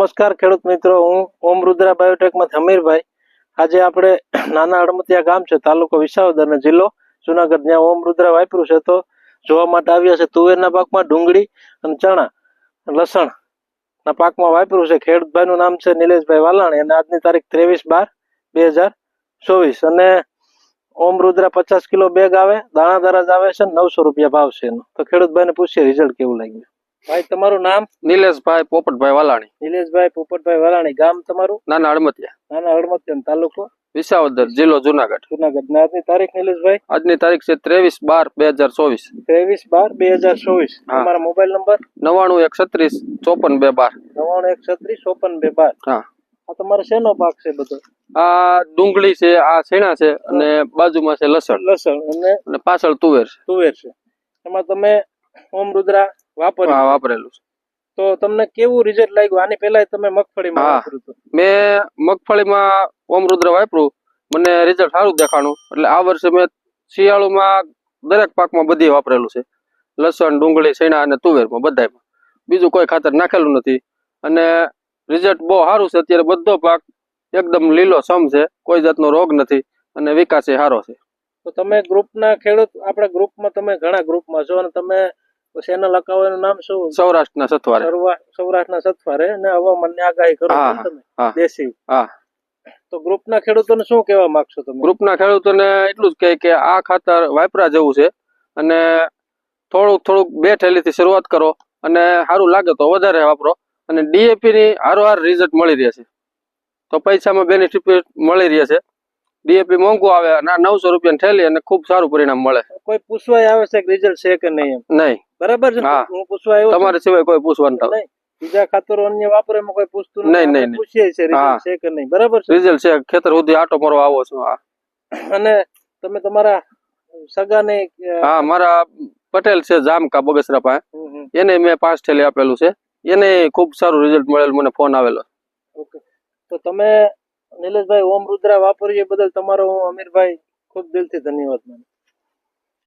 નમસ્કાર ખેડૂત મિત્રો, હું ઓમ રુદ્રા બાયોટેકમાંથી હમીરભાઈ આજે આપણે નાના અડમતિયા ગામ છે, તાલુકો વિસાવદર અને જિલ્લો જુનાગઢ. જ્યાં ઓમ રુદ્રા વાપર્યું છે તો જોવા માટે આવ્યા છે તુવેરના પાકમાં ડુંગળી અને ચણા, લસણ ના પાકમાં વાપર્યું છે. ખેડૂતભાઈનું નામ છે નિલેશભાઈ વાલાણી અને આજની તારીખ ત્રેવીસ બાર બે હજાર ચોવીસ. અને ઓમ રુદ્રા પચાસ કિલો બેગ આવે, દાણાદાર જ આવે છે નવસો રૂપિયા ભાવ છે એનો. તો ખેડૂતભાઈને પૂછીએ, રિઝલ્ટ કેવું લાગ્યું? ભાઈ તમારું નામ? નિલેશભાઈ પોપટભાઈ વાલાણી. નિલેશભાઈ પોપટભાઈ વાલાણી ગામ તમારું? નાના હડમતિયા નાના હળમતિયા તાલુકો? વિસાવદર જિલ્લો જુનાગઢ. જુનાગઢ. ને આજની તારીખ નિલેશભાઈ? આજની તારીખ છે ત્રેવીસ બાર બે હજાર ચોવીસ. ત્રેવીસ બાર બે હજાર ચોવીસ. તમારા મોબાઈલ નંબર? નવાણું એક છત્રીસ ચોપન બે બાર. નવાણું એક છત્રીસ ચોપન બે બાર. હા. આ તમારો શેનો પાક છે બધો? આ ડુંગળી છે આ શેણા છે અને બાજુમાં છે લસણ. લસણ અને પાછળ તુવેર છે. તુવેર છે. એમાં તમે ઓમ રુદ્રા વાપર્યું? વાપરેલું છે. તો તમને કેવું રિઝલ્ટ લાગ્યું? આની પહેલા તમે મગફળીમાં. વાપર્યું હતું. મેં મગફળીમાં ઓમરુદ્ર વાપર્યું. મને રિઝલ્ટ સારું દેખાણું. એટલે આ વર્ષે મેં શિયાળુમાં દરેક પાકમાં બધી વાપરેલું છે. લસણ ડુંગળી શેણા અને તુવેરમાં બધાયમાં. બીજું કોઈ ખાતર નાખેલું નથી. અને રિઝલ્ટ બહુ સારું છે. અત્યારે બધો પાક એકદમ લીલો સમ છે. કોઈ જાતનો રોગ નથી અને વિકાસ એ સારો છે. તો તમે ગ્રુપના ખેડૂત આપણા ગ્રુપમાં તમે ઘણા ગ્રુપમાં છો અને તમે ચેનલ અકાવાનું નામ શું? સૌરાષ્ટ્રના સથવારે. સૌરાષ્ટ્રના સથવારે અને હવામાનની આગાહી કરો તમે? દેશી. હા. તો ગ્રુપના ખેડૂતોને શું કહેવા માંગશો તમે? ગ્રુપના ખેડૂતોને એટલું જ કહે કે આ ખાતર વાપરા જેવું છે અને થોડુંક થોડુંક બે થેલીથી શરૂઆત કરો અને સારું લાગે તો વધારે વાપરો. અને ડીએપી ની હારોહાર રિઝલ્ટ મળી રહે છે. તો પૈસામાં બેનિફિટ મળી રહે છે. ડીએપી મોંઘું આવે અને નવસો રૂપિયા થેલી અને ખૂબ સારું પરિણામ મળે. કોઈ પૂછવા આવે છે કે રિઝલ્ટ છે કે નહીં નહીં. બરાબર છે હું. પૂછવા આવ્યો તમારે સિવાય કોઈ પૂછવાનું નહીં. બીજા ખાતરો અન્ય વાપરે એમાં કોઈ પૂછતું નહીં, નહીં. પૂછીએ છે રિઝલ્ટ છે કે નહીં. બરાબર છે? રિઝલ્ટ છે ખેતર સુધી આટો મારવા આવો છો આ અને તમે તમારા સગાને હા મારા પટેલ છે જામકા બગસરા પાસે. એને મેં પાંચ થેલી આપેલું છે. એને ખૂબ સારું રિઝલ્ટ મળેલું મને ફોન આવેલો. ઓકે. તો તમે નિલેશભાઈ ઓમ રુદ્રા વાપરીએ બદલ તમારો હું અમીરભાઈ ખૂબ દિલથી ધન્યવાદ માનું